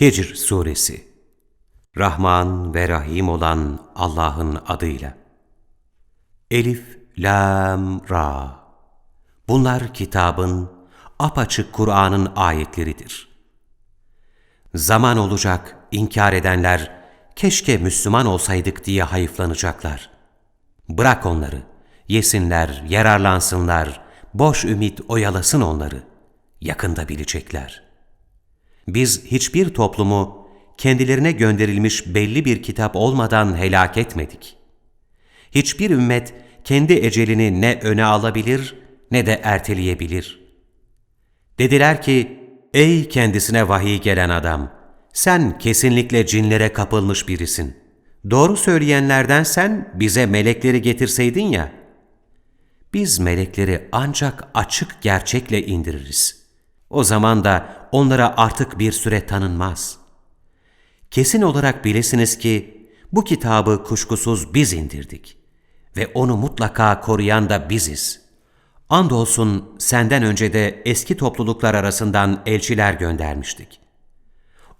Hicr Suresi Rahman ve Rahim olan Allah'ın adıyla. Elif, Lam, Ra. Bunlar kitabın, apaçık Kur'an'ın ayetleridir. Zaman olacak, inkar edenler, keşke Müslüman olsaydık diye hayıflanacaklar. Bırak onları, yesinler, yararlansınlar, boş ümit oyalasın onları. Yakında bilecekler.'' Biz hiçbir toplumu kendilerine gönderilmiş belli bir kitap olmadan helak etmedik. Hiçbir ümmet kendi ecelini ne öne alabilir ne de erteleyebilir. Dediler ki, ey kendisine vahiy gelen adam, sen kesinlikle cinlere kapılmış birisin. Doğru söyleyenlerden sen bize melekleri getirseydin ya. Biz melekleri ancak açık gerçekle indiririz. O zaman da onlara artık bir süre tanınmaz. Kesin olarak bilesiniz ki bu kitabı kuşkusuz biz indirdik ve onu mutlaka koruyan da biziz. Andolsun senden önce de eski topluluklar arasından elçiler göndermiştik.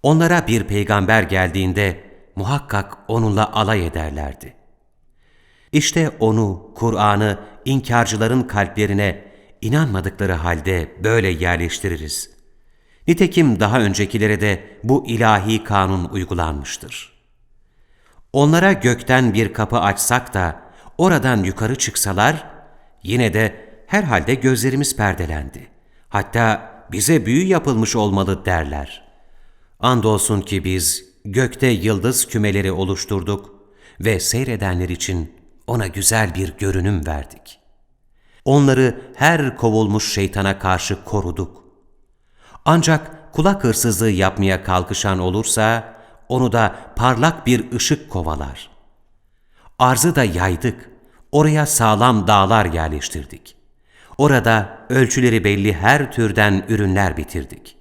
Onlara bir peygamber geldiğinde muhakkak onunla alay ederlerdi. İşte onu, Kur'an'ı inkarcıların kalplerine inanmadıkları halde böyle yerleştiririz. Nitekim daha öncekilere de bu ilahi kanun uygulanmıştır. Onlara gökten bir kapı açsak da oradan yukarı çıksalar, yine de herhalde gözlerimiz perdelendi. Hatta bize büyü yapılmış olmalı derler. Andolsun ki biz gökte yıldız kümeleri oluşturduk ve seyredenler için ona güzel bir görünüm verdik. Onları her kovulmuş şeytana karşı koruduk. Ancak kulak hırsızlığı yapmaya kalkışan olursa, onu da parlak bir ışık kovalar. Arzı da yaydık, oraya sağlam dağlar yerleştirdik. Orada ölçüleri belli her türden ürünler bitirdik.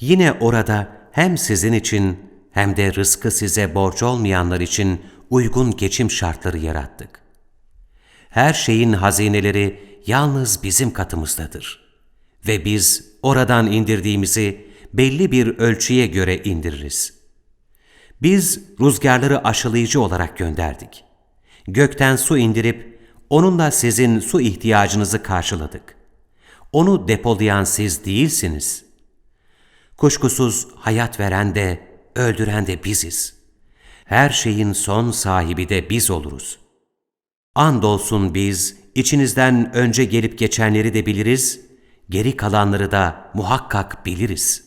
Yine orada hem sizin için hem de rızkı size borç olmayanlar için uygun geçim şartları yarattık. Her şeyin hazineleri yalnız bizim katımızdadır. Ve biz oradan indirdiğimizi belli bir ölçüye göre indiririz. Biz rüzgarları aşılayıcı olarak gönderdik. Gökten su indirip onunla sizin su ihtiyacınızı karşıladık. Onu depolayan siz değilsiniz. Kuşkusuz hayat veren de, öldüren de biziz. Her şeyin son sahibi de biz oluruz. Andolsun biz içinizden önce gelip geçenleri de biliriz, geri kalanları da muhakkak biliriz.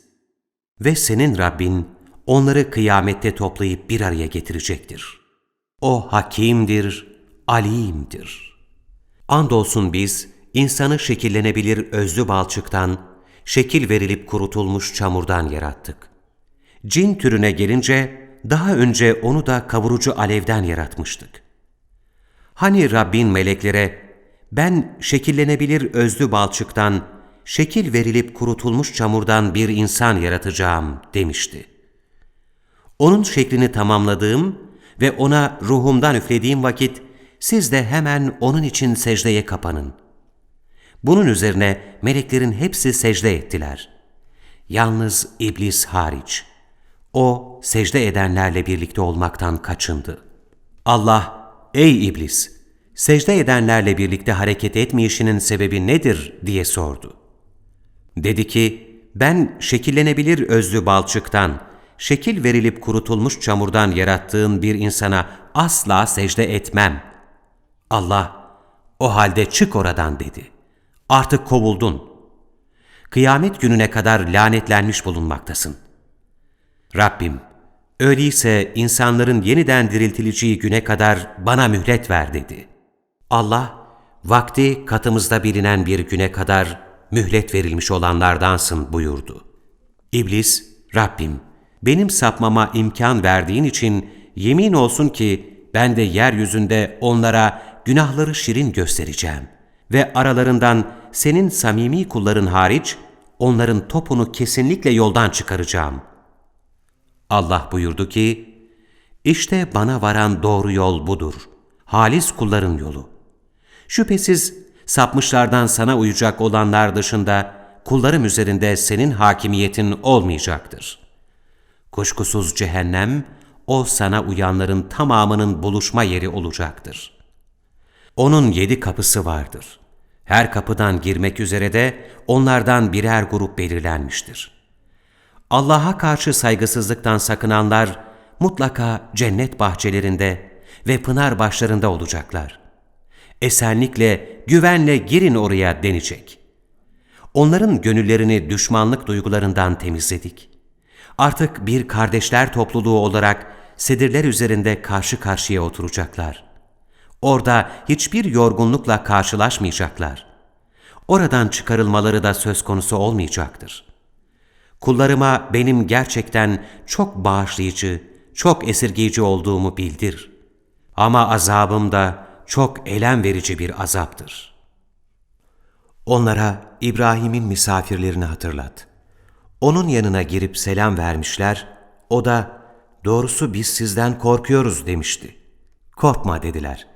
Ve senin Rabbin onları kıyamette toplayıp bir araya getirecektir. O hakimdir, alimdir. Andolsun biz insanı şekillenebilir özlü balçıktan, şekil verilip kurutulmuş çamurdan yarattık. Cin türüne gelince daha önce onu da kavurucu alevden yaratmıştık. Hani Rabbin meleklere ben şekillenebilir özlü balçıktan, şekil verilip kurutulmuş çamurdan bir insan yaratacağım demişti. Onun şeklini tamamladığım ve ona ruhumdan üflediğim vakit siz de hemen onun için secdeye kapanın. Bunun üzerine meleklerin hepsi secde ettiler. Yalnız iblis hariç. O secde edenlerle birlikte olmaktan kaçındı. Allah, ey iblis! secde edenlerle birlikte hareket etmeyişinin sebebi nedir diye sordu. Dedi ki, ben şekillenebilir özlü balçıktan, şekil verilip kurutulmuş çamurdan yarattığın bir insana asla secde etmem. Allah, o halde çık oradan dedi. Artık kovuldun. Kıyamet gününe kadar lanetlenmiş bulunmaktasın. Rabbim, öyleyse insanların yeniden diriltileceği güne kadar bana mühlet ver dedi.'' Allah, vakti katımızda bilinen bir güne kadar mühlet verilmiş olanlardansın buyurdu. İblis, Rabbim, benim sapmama imkan verdiğin için yemin olsun ki ben de yeryüzünde onlara günahları şirin göstereceğim ve aralarından senin samimi kulların hariç onların topunu kesinlikle yoldan çıkaracağım. Allah buyurdu ki, işte bana varan doğru yol budur, halis kulların yolu. Şüphesiz sapmışlardan sana uyacak olanlar dışında kullarım üzerinde senin hakimiyetin olmayacaktır. Kuşkusuz cehennem, o sana uyanların tamamının buluşma yeri olacaktır. Onun yedi kapısı vardır. Her kapıdan girmek üzere de onlardan birer grup belirlenmiştir. Allah'a karşı saygısızlıktan sakınanlar mutlaka cennet bahçelerinde ve pınar başlarında olacaklar. Esenlikle, güvenle girin oraya denecek. Onların gönüllerini düşmanlık duygularından temizledik. Artık bir kardeşler topluluğu olarak sedirler üzerinde karşı karşıya oturacaklar. Orada hiçbir yorgunlukla karşılaşmayacaklar. Oradan çıkarılmaları da söz konusu olmayacaktır. Kullarıma benim gerçekten çok bağışlayıcı, çok esirgeyici olduğumu bildir. Ama azabım da çok elem verici bir azaptır. Onlara İbrahim'in misafirlerini hatırlat. Onun yanına girip selam vermişler, o da doğrusu biz sizden korkuyoruz demişti. Korkma dediler.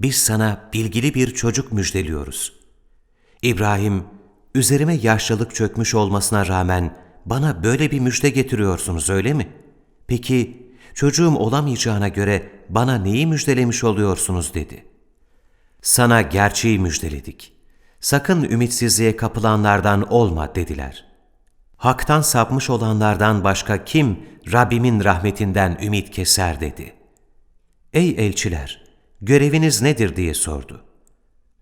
Biz sana bilgili bir çocuk müjdeliyoruz. İbrahim, üzerime yaşlılık çökmüş olmasına rağmen bana böyle bir müjde getiriyorsunuz öyle mi? Peki çocuğum olamayacağına göre bana neyi müjdelemiş oluyorsunuz dedi. Sana gerçeği müjdeledik. Sakın ümitsizliğe kapılanlardan olma dediler. Hak'tan sapmış olanlardan başka kim Rabbimin rahmetinden ümit keser dedi. Ey elçiler, göreviniz nedir diye sordu.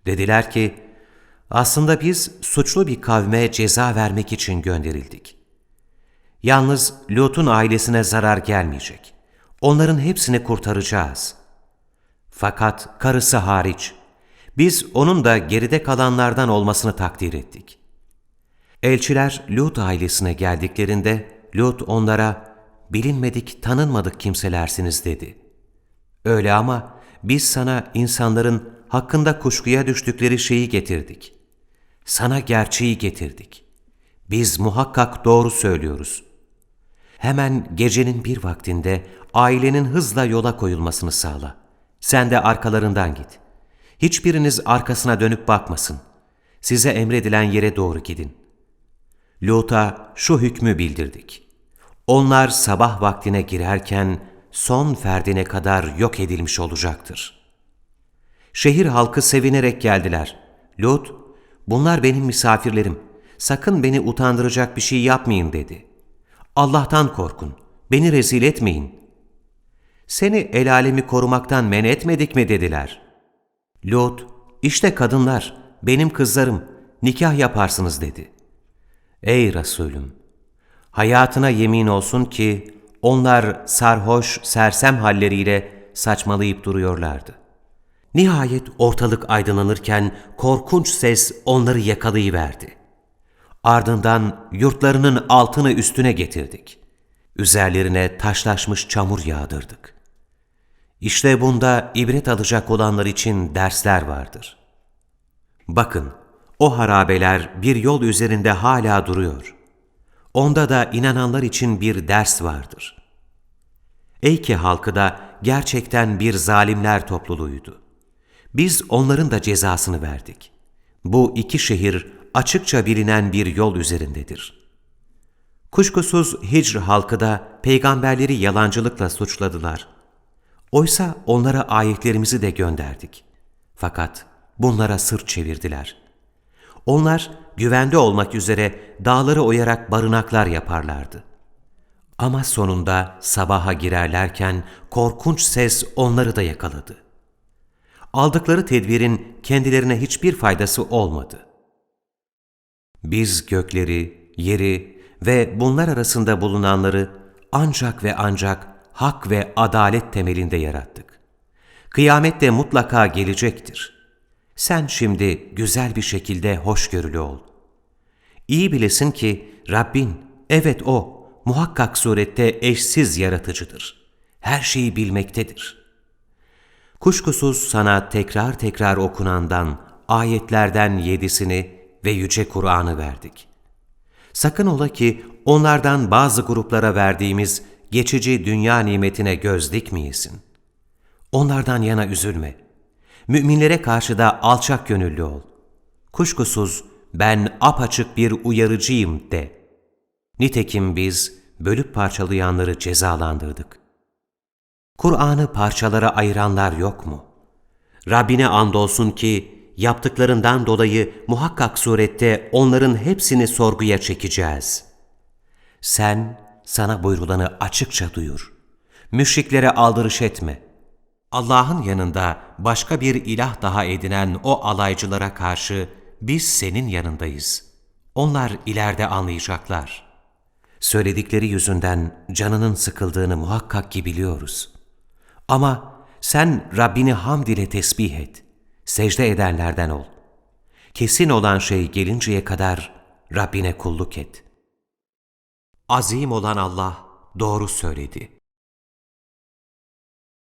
Dediler ki, aslında biz suçlu bir kavme ceza vermek için gönderildik. Yalnız Lut'un ailesine zarar gelmeyecek. Onların hepsini kurtaracağız. Fakat karısı hariç, biz onun da geride kalanlardan olmasını takdir ettik. Elçiler Lut ailesine geldiklerinde Lut onlara bilinmedik tanınmadık kimselersiniz dedi. Öyle ama biz sana insanların hakkında kuşkuya düştükleri şeyi getirdik. Sana gerçeği getirdik. Biz muhakkak doğru söylüyoruz. Hemen gecenin bir vaktinde ailenin hızla yola koyulmasını sağla. Sen de arkalarından git. Hiçbiriniz arkasına dönüp bakmasın. Size emredilen yere doğru gidin. Lut'a şu hükmü bildirdik. Onlar sabah vaktine girerken son ferdine kadar yok edilmiş olacaktır. Şehir halkı sevinerek geldiler. Lut, bunlar benim misafirlerim. Sakın beni utandıracak bir şey yapmayın dedi. Allah'tan korkun, beni rezil etmeyin. Seni el alemi korumaktan men etmedik mi dediler. Lut, işte kadınlar, benim kızlarım, nikah yaparsınız dedi. Ey Resulüm! Hayatına yemin olsun ki onlar sarhoş, sersem halleriyle saçmalayıp duruyorlardı. Nihayet ortalık aydınlanırken korkunç ses onları yakalayıverdi. Ardından yurtlarının altını üstüne getirdik. Üzerlerine taşlaşmış çamur yağdırdık. İşte bunda ibret alacak olanlar için dersler vardır. Bakın, o harabeler bir yol üzerinde hala duruyor. Onda da inananlar için bir ders vardır. Ey ki halkı da gerçekten bir zalimler topluluğuydu. Biz onların da cezasını verdik. Bu iki şehir açıkça bilinen bir yol üzerindedir. Kuşkusuz Hicr halkı da peygamberleri yalancılıkla suçladılar. Oysa onlara ayetlerimizi de gönderdik. Fakat bunlara sırt çevirdiler. Onlar güvende olmak üzere dağları oyarak barınaklar yaparlardı. Ama sonunda sabaha girerlerken korkunç ses onları da yakaladı. Aldıkları tedbirin kendilerine hiçbir faydası olmadı. Biz gökleri, yeri ve bunlar arasında bulunanları ancak ve ancak hak ve adalet temelinde yarattık. Kıyamette mutlaka gelecektir. Sen şimdi güzel bir şekilde hoşgörülü ol. İyi bilesin ki Rabbin, evet O, muhakkak surette eşsiz yaratıcıdır. Her şeyi bilmektedir. Kuşkusuz sana tekrar tekrar okunandan, ayetlerden yedisini ve Yüce Kur'an'ı verdik. Sakın ola ki onlardan bazı gruplara verdiğimiz geçici dünya nimetine göz dikmeyesin. Onlardan yana üzülme. Müminlere karşı da alçak gönüllü ol. Kuşkusuz ben apaçık bir uyarıcıyım de. Nitekim biz bölüp parçalayanları cezalandırdık. Kur'an'ı parçalara ayıranlar yok mu? Rabbine andolsun ki yaptıklarından dolayı muhakkak surette onların hepsini sorguya çekeceğiz. Sen sana buyrulanı açıkça duyur. Müşriklere aldırış etme. Allah'ın yanında başka bir ilah daha edinen o alaycılara karşı biz senin yanındayız. Onlar ileride anlayacaklar. Söyledikleri yüzünden canının sıkıldığını muhakkak ki biliyoruz. Ama sen Rabbini hamd ile tesbih et. Secde edenlerden ol. Kesin olan şey gelinceye kadar Rabbine kulluk et. Azim olan Allah doğru söyledi.